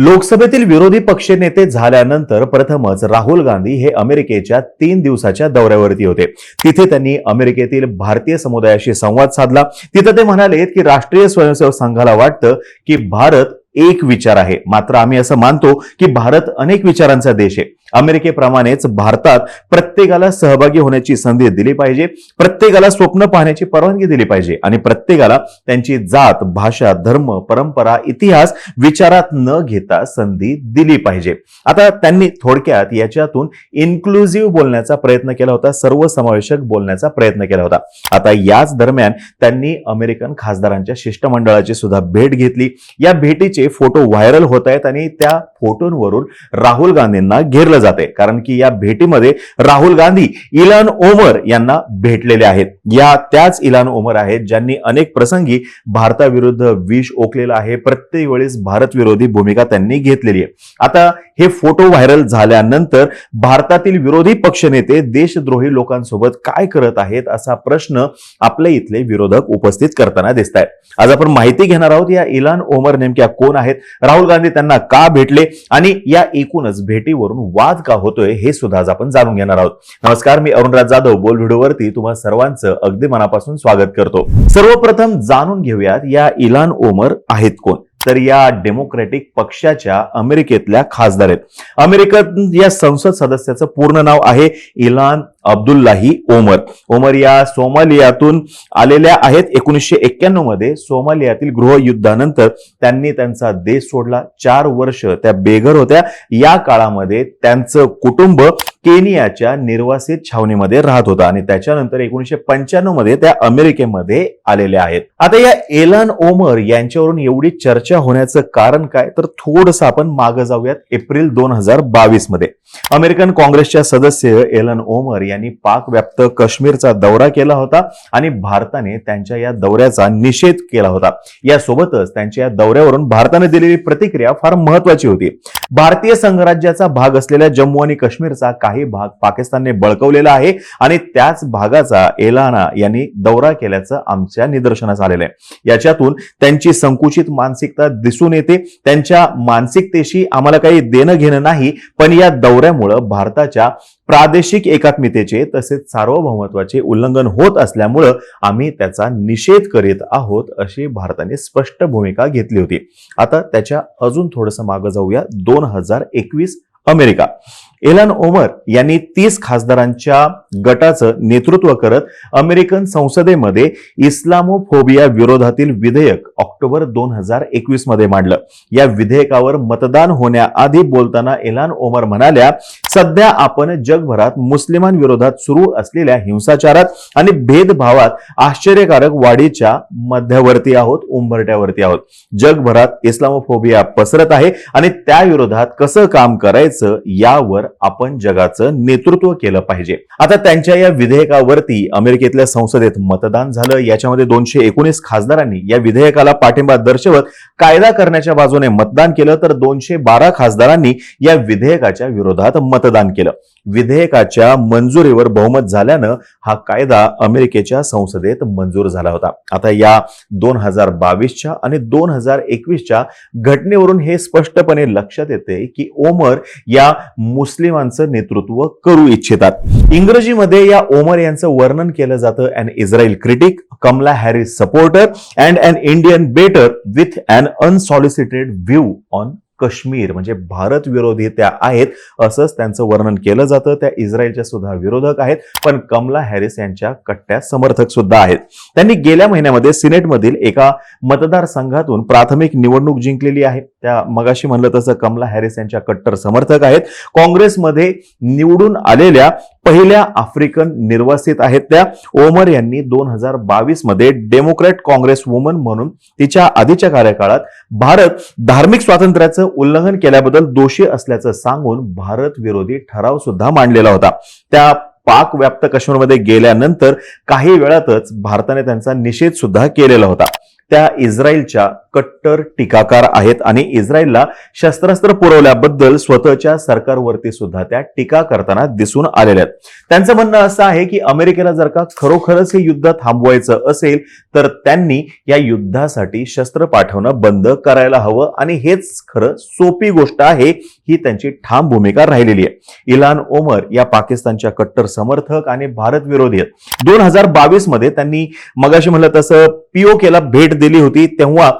लोकसभेतील विरोधी पक्षनेते झाल्यानंतर प्रथमच राहुल गांधी हे अमेरिकेच्या तीन दिवसाच्या दौऱ्यावरती होते. तिथे त्यांनी अमेरिकेतील भारतीय समुदायाशी संवाद साधला. तिथे ते म्हणाले की राष्ट्रीय स्वयंसेवक संघाला वाटतं की भारत एक विचार आहे. मात्र आम्ही असं मानतो की भारत अनेक विचारांचा देश आहे. अमेरिकेप्रमाणेच भारतात प्रत्येकाला सहभागी होण्याची संधी दिली पाहिजे. प्रत्येकाला स्वप्न पाहण्याची परवानगी दिली पाहिजे. आणि प्रत्येकाला त्यांची जात भाषा धर्म परंपरा इतिहास विचारात न घेता संधी दिली पाहिजे. आता त्यांनी थोडक्यात याच्यातून इन्क्लुझिव्ह बोलण्याचा प्रयत्न केला होता. सर्वसमावेशक बोलण्याचा प्रयत्न केला होता. आता याच दरम्यान त्यांनी अमेरिकन खासदारांच्या शिष्टमंडळाची सुद्धा भेट घेतली. या भेटीचे फोटो व्हायरल होत आहेत आणि त्या फोटोंवरून राहुल गांधींना घेरलं जाते कारण की या भेटीमध्ये राहुल गांधी इलान ओमर यांना भेटलेले आहेत. या त्याच इलान ओमर आहेत ज्यांनी अनेक प्रसंगी भारताविरुद्ध विष ओकलेलं आहे. प्रत्येक वेळेस भारत विरोधी भूमिका त्यांनी घेतलेली आहे. आता हे फोटो व्हायरल झाल्यानंतर भारतातील विरोधी पक्षनेते देशद्रोही लोकांसोबत काय करत आहेत असा प्रश्न आपल्या इथले विरोधक उपस्थित करताना दिसत आहेत आज आपण माहिती घेणार आहोत या इलान ओमर नेमक्या कोण आहेत. राहुल गांधी त्यांना का भेटले? आणि या एकूणच भेटीवरून वाद का होतोय हे सुद्धा आज आपण जाणून घेणार आहोत. नमस्कार मी अरुणराज जाधव. बोल व्हिडिओवरती तुम्हा सर्वांचं अगदी मनापासून स्वागत करतो. सर्वप्रथम जाणून घेऊयात या इलान ओमर आहेत कोण? तर या डेमोक्रॅटिक पक्षाच्या अमेरिकेतल्या खासदार आहेत. अमेरिकेत या संसद सदस्याचं पूर्ण नाव आहे इलान अब्दुल्लाही ओमर. ओमर या सोमालियातून आलेल्या आहेत. एकोणीसशे एक्क्याण्णवमध्ये सोमालियातील गृहयुद्धानंतर त्यांनी त्यांचा देश सोडला. चार वर्ष त्या बेघर होत्या. या काळामध्ये त्यांचं कुटुंब केनियाच्या निर्वासित छावणीमध्ये राहत होता आणि त्याच्यानंतर एकोणीसशे पंच्याण्णवमध्ये त्या अमेरिकेमध्ये आलेल्या आहेत. आता या एलन ओमर यांच्यावरून एवढी चर्चा होण्याचं कारण काय? तर थोडस आपण मागे जाऊयात एप्रिल दोन हजार बावीसमध्ये. अमेरिकन काँग्रेसच्या सदस्य एलन ओमर यांनी पाक व्याप्त काश्मीरचा दौरा केला होता आणि भारताने त्यांच्या या दौऱ्याचा निषेध केला होता. यासोबतच त्यांच्या या दौऱ्यावरून भारताने दिलेली प्रतिक्रिया फार महत्वाची होती. भारतीय संघराज्याचा भाग असलेल्या जम्मू आणि काश्मीरचा काही भाग पाकिस्तानने बळकवलेला आहे आणि त्याच भागाचा एलाना यांनी दौरा केल्याचं आमच्या निदर्शनास आलेलं आहे. याच्यातून त्यांची संकुचित मानसिकता दिसून येते. त्यांच्या मानसिकतेशी आम्हाला काही देणं घेणं नाही पण या दौऱ्यामुळं भारताच्या प्रादेशिक एकात्मितेचे तसेच सार्वभौमत्वाचे उल्लंघन होत असल्यामुळं आम्ही त्याचा निषेध करीत आहोत अशी भारताने स्पष्ट भूमिका घेतली होती. आता त्याच्या अजून थोडंसं मागं जाऊया. दोन हजार एकवीस अमेरिका. एलन ओमर यांनी तीस खासदारांच्या गटाचं नेतृत्व करत अमेरिकन संसदेमध्ये इस्लामोफोबिया विरोधातील विधेयक ऑक्टोबर दोन हजार एकवीसमध्ये मांडलं. या विधेयकावर मतदान होण्याआधी बोलताना एलान ओमर म्हणाल्या सध्या आपण जगभरात मुस्लिमांविरोधात सुरू असलेल्या हिंसाचारात आणि भेदभावात आश्चर्यकारक वाढीच्या मध्यावरती आहोत उंबरट्यावरती आहोत. जगभरात इस्लामोफोबिया पसरत आहे आणि त्या विरोधात कसं काम करायचं यावर आपण जगाचं नेतृत्व केलं पाहिजे. आता त्यांच्या या विधेयकावरती अमेरिकेतल्या संसदेत मतदान झालं. याच्यामध्ये दोनशे एकोणीस खासदारांनी या विधेयकाला पाठिंबा दर्शवत कायदा करण्याच्या बाजूने मतदान केलं. तर दोनशे बारा खासदारांनी या विधेयकाच्या विरोधात मत मतदान केलं. विधेयकाच्या मंजुरीवर बहुमत झाल्यानं हा कायदा अमेरिकेच्या संसदेत मंजूर झाला होता. आता या दोन हजार बावीसच्या आणि दोन हजार एकवीसच्या घटनेवरून हे स्पष्टपणे लक्षात येते की ओमर या मुस्लिमांचं नेतृत्व करू इच्छितात. इंग्रजीमध्ये या ओमर यांचं वर्णन केलं जातं अन Israel critic Kamala Harris supporter and an Indian baiter with an unsolicited view on Kashmir म्हणजे भारत विरोधी त्या आहेत असंच त्यांचं वर्णन केलं जातं. त्या इस्रायलच्या सुद्धा विरोधक आहेत पण कमला हॅरिस यांच्या कट्ट्या समर्थक सुद्धा आहेत. त्यांनी गेल्या महिन्यामध्ये सिनेटमधील एका मतदारसंघातून प्राथमिक निवडणूक जिंकलेली आहे. त्या मगाशी म्हणलं तसं कमला हॅरिस यांच्या कट्टर समर्थक आहेत. काँग्रेसमध्ये निवडून आलेल्या पहिल्या आफ्रिकन निर्वासित आहेत त्या. ओमर यांनी दोन हजार बावीसमध्ये डेमोक्रॅट काँग्रेस वुमन म्हणून तिच्या आधीच्या कार्यकाळात भारत धार्मिक स्वातंत्र्याचं उल्लंघन केल्याबद्दल दोषी असल्याचं सांगून भारत विरोधी ठराव सुद्धा मांडलेला होता. त्या पाक व्याप्त काश्मीरमध्ये गेल्यानंतर काही वेळातच भारताने त्यांचा निषेध सुद्धा केलेला होता. त्या इस्रायलच्या कट्टर टीकाकार आहेत आणि इस्रायलला शस्त्रास्त्र पुरवल्याबद्दल स्वतःच्या सरकारवरती सुद्धा त्या टीका करताना दिसून आलेल्या आहेत. त्यांचं म्हणणं असं आहे की अमेरिकेला जर का खरोखरच हे युद्ध थांबवायचं असेल तर त्यांनी या युद्धासाठी शस्त्र पाठवणं बंद करायला हवं आणि हेच खरं सोपी गोष्ट आहे ही त्यांची ठाम भूमिका राहिलेली आहे. इलान ओमर या पाकिस्तानच्या कट्टर समर्थक आणि भारत विरोधी आहेत. दोन हजार बावीसमध्ये त्यांनी मगाशी म्हणलं तसं पीओकेला भेट दिली होती तेव्हा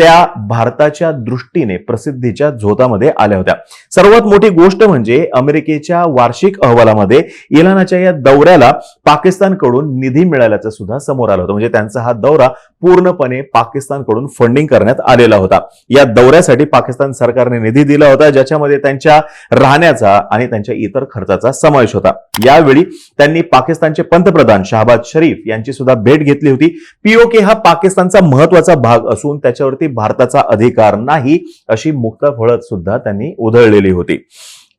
त्या भारताच्या दृष्टीने प्रसिद्धीच्या झोतामध्ये आल्या होत्या. सर्वात मोठी गोष्ट म्हणजे अमेरिकेच्या वार्षिक अहवालामध्ये इराणाच्या या दौऱ्याला पाकिस्तानकडून निधी मिळाल्याचं सुद्धा समोर आलं होतं. म्हणजे त्यांचा हा दौरा पूर्णपणे पाकिस्तानकडून फंडिंग करण्यात आलेला होता. या दौऱ्यासाठी पाकिस्तान सरकारने निधी दिला होता ज्याच्यामध्ये त्यांच्या राहण्याचा आणि त्यांच्या इतर खर्चाचा समावेश होता. यावेळी त्यांनी पाकिस्तानचे पंतप्रधान शहाबाद शरीफ यांची सुद्धा भेट घेतली होती. पीओके हा पाकिस्तानचा महत्त्वाचा भाग असून त्याच्यावरती भारताचा अधिकार नाही अशी मुक्त फळत सुद्धा त्यांनी उधळलेली होती.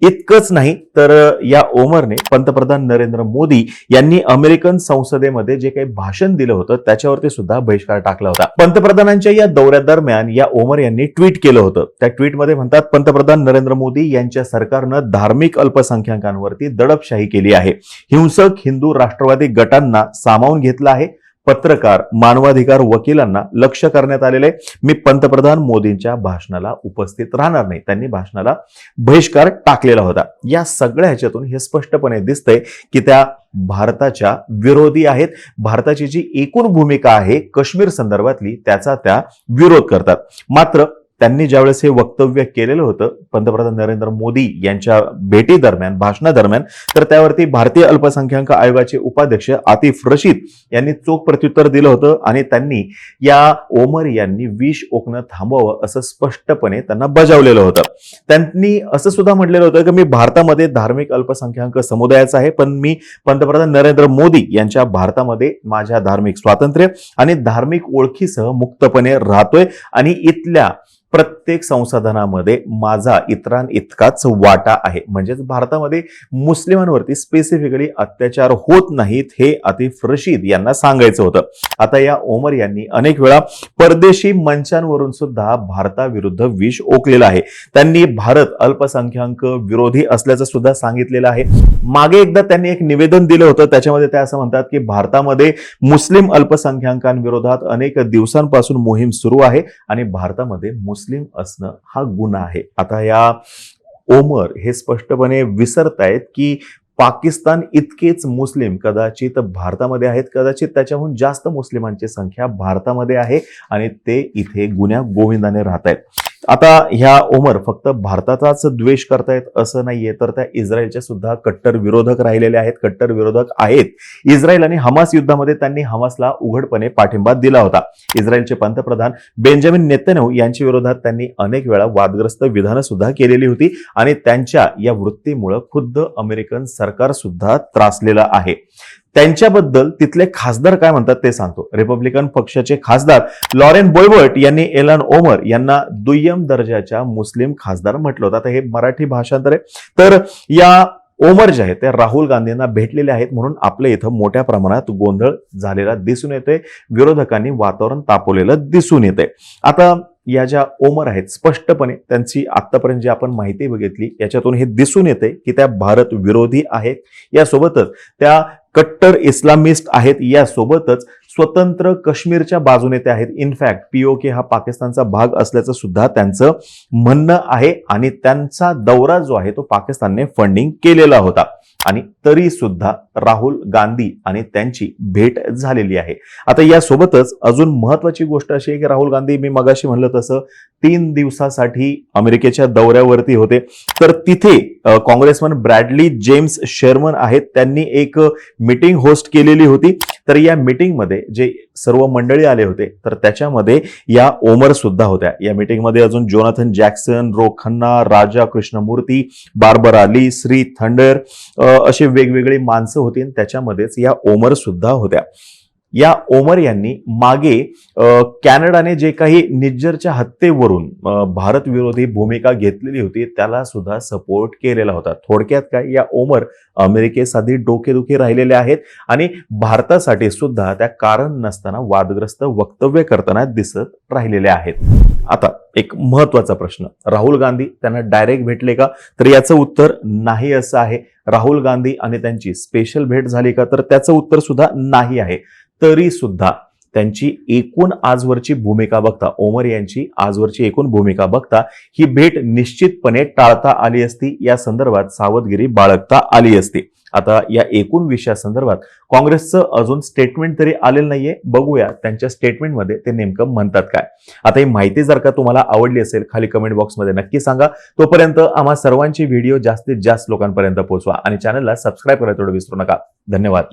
इतकंच नाही तर या ओमरने पंतप्रधान नरेंद्र मोदी यांनी अमेरिकन संसदेमध्ये जे काही भाषण दिलं होतं त्याच्यावरती सुद्धा बहिष्कार टाकला होता. पंतप्रधानांच्या या दौऱ्यादरम्यान या ओमर यांनी ट्विट केलं होतं. त्या ट्विटमध्ये म्हणतात पंतप्रधान नरेंद्र मोदी यांच्या सरकारनं धार्मिक अल्पसंख्याकांवरती दडपशाही केली आहे. हिंसक हिंदू राष्ट्रवादी गटांना सामावून घेतलं आहे. पत्रकार मानवाधिकार वकिलांना लक्ष करण्यात आलेले मी पंतप्रधान मोदींच्या भाषणाला उपस्थित राहणार नाही. त्यांनी भाषणाला बहिष्कार टाकलेला होता. या सगळ्या ह्याच्यातून हे स्पष्टपणे दिसतंय की त्या भारताच्या विरोधी आहेत. भारताची जी एकूण भूमिका आहे काश्मीर संदर्भातली त्याचा त्या विरोध करतात. मात्र त्यांनी ज्यावेळेस हे वक्तव्य केलेलं होतं पंतप्रधान नरेंद्र मोदी यांच्या भेटीदरम्यान भाषणादरम्यान तर त्यावरती भारतीय अल्पसंख्याक आयोगाचे उपाध्यक्ष आतिफ रशीद यांनी चोख प्रत्युत्तर दिलं होतं आणि त्यांनी या ओमर यांनी विष ओकणं थांबवावं असं स्पष्टपणे त्यांना बजावलेलं होतं. त्यांनी असं सुद्धा म्हटलेलं होतं की मी भारतामध्ये धार्मिक अल्पसंख्याक समुदायाचा आहे पण मी पंतप्रधान नरेंद्र मोदी यांच्या भारतामध्ये माझ्या धार्मिक स्वातंत्र्य आणि धार्मिक ओळखीसह मुक्तपणे राहतोय आणि इथल्या प्रत्येक संसाधनामध्ये माझा इतरां इतकाच वाटा आहे. म्हणजेच भारतामध्ये मुस्लिमांवरती स्पेसिफिकली अत्याचार होत नाहीत हे आतिफ रशीद यांना सांगायचं होतं. आता या ओमर यांनी अनेक वेळा परदेशी मंचांवरून सुद्धा भारताविरुद्ध विष ओकलेलं आहे. त्यांनी भारत अल्पसंख्याक विरोधी असल्याचं सुद्धा सांगितलेलं आहे. मागे एकदा त्यांनी एक निवेदन दिलं होतं. त्याच्यामध्ये ते असं म्हणतात की भारतामध्ये मुस्लिम अल्पसंख्याकांविरोधात अनेक दिवसांपासून मोहीम सुरू आहे आणि भारतामध्ये मुस्लिम मुस्लिम असणं हा गुन्हा आहे. आता या ओमर हे स्पष्टपणे विसरतायत की पाकिस्तान इतकेच मुस्लिम कदाचित भारतामध्ये आहेत कदाचित त्याच्याहून जास्त मुस्लिमांची संख्या भारतामध्ये आहे आणि ते इथे गुन्ह्या गोविंदाने राहत आहेत आता ह्या ओमर फक्त भारताचाच द्वेष करतायत असं नाहीये तर त्या इस्रायलच्या सुद्धा कट्टर विरोधक राहिलेले आहेत कट्टर विरोधक आहेत. इस्रायल आणि हमास युद्धामध्ये त्यांनी हमासला उघडपणे पाठिंबा दिला होता. इस्रायलचे पंतप्रधान बेंजामिन नेतन्याहू यांच्या विरोधात त्यांनी अनेक वेळा वादग्रस्त विधानं सुद्धा केलेली होती आणि त्यांच्या या वृत्तीमुळं खुद्द अमेरिकन सरकार सुद्धा त्रासलेलं आहे. त्यांच्याबद्दल तिथले खासदार काय म्हणतात ते सांगतो. रिपब्लिकन पक्षाचे खासदार लॉरेन बोयबर्ट यांनी एलन ओमर यांना दुय्यम दर्जाच्या मुस्लिम खासदार म्हटलं होतं. आता हे मराठी भाषांतर आहे. तर या ओमर जे आहेत ते राहुल गांधींना भेटलेले आहेत म्हणून आपल्या इथं मोठ्या प्रमाणात गोंधळ झालेला दिसून येतोय. विरोधकांनी वातावरण तापवलेलं दिसून येतंय. आता या ज्या ओमर आहेत स्पष्टपणे त्यांची आत्तापर्यंत जी आपण माहिती बघितली याच्यातून हे दिसून येते की त्या भारत विरोधी आहेत. यासोबतच त्या कट्टर इस्लामिस्ट आहेत यासोबतच स्वतंत्र काश्मीरच्या बाजूने ते आहेत. इनफॅक्ट पीओके हा पाकिस्तानचा भाग असल्याचं सुद्धा त्यांचं म्हणणं आहे आणि त्यांचा दौरा जो आहे तो पाकिस्तानने फंडिंग केलेला होता. आणि तरी सुद्धा राहुल गांधी आणि त्यांची भेट झालेली आहे. आता यासोबतच अजून महत्वाची गोष्ट अशी आहे की राहुल गांधी मी मगाशी म्हणलं तसं तीन दिवसासाठी अमेरिकेच्या दौऱ्यावरती होते. तर तिथे काँग्रेसमन ब्रॅडली जेम्स शेरमन आहेत. त्यांनी एक मीटिंग होस्ट केलेली होती. तर या मीटिंगमध्ये जे सर्व मंडळी आले होते तर त्याच्यामध्ये या ओमर सुद्धा होत्या. या मीटिंगमध्ये अजून Jonathan Jackson Ro Khanna Raja Krishnamoorthi Barbara Lee Shri Thanedar असे वेगवेगळी माणसं होती. आणि त्याच्यामध्येच या ओमर सुद्धा होत्या. या ओमर यांनी मागे कॅनडाने जे काही निज्जरच्या हत्येवरून भारत विरोधी भूमिका घेतलेली होती त्याला सुद्धा सपोर्ट केलेला होता. थोडक्यात काय या ओमर अमेरिकेसाठी डोकेदुखी राहिलेले आहेत आणि भारतासाठी सुद्धा त्या कारण नसताना वादग्रस्त वक्तव्य करताना दिसत राहिलेले आहेत. आता एक महत्त्वाचा प्रश्न. राहुल गांधी त्यांना डायरेक्ट भेटले का? तर याचं उत्तर नाही असं आहे. राहुल गांधी आणि त्यांची स्पेशल भेट झाली का? तर त्याचं उत्तर सुद्धा नाही आहे. तरी सुद्धा त्यांची एकूण आजवरची भूमिका बघता ओमर यांची आजवरची एकूण भूमिका बघता ही भेट निश्चितपणे टाळता आली असती. या संदर्भात सावधगिरी बाळगता आली असती. आता या एकूण विषयासंदर्भात काँग्रेसचं अजून स्टेटमेंट तरी आलेलं नाहीये. बघूया त्यांच्या स्टेटमेंटमध्ये ते नेमकं म्हणतात काय. आता ही माहिती जर का तुम्हाला आवडली असेल खाली कमेंट बॉक्समध्ये नक्की सांगा. तोपर्यंत आम्हा सर्वांची व्हिडिओ जास्तीत जास्त लोकांपर्यंत पोहोचवा आणि चॅनलला सबस्क्राईब करायला थोडं विसरू नका. धन्यवाद.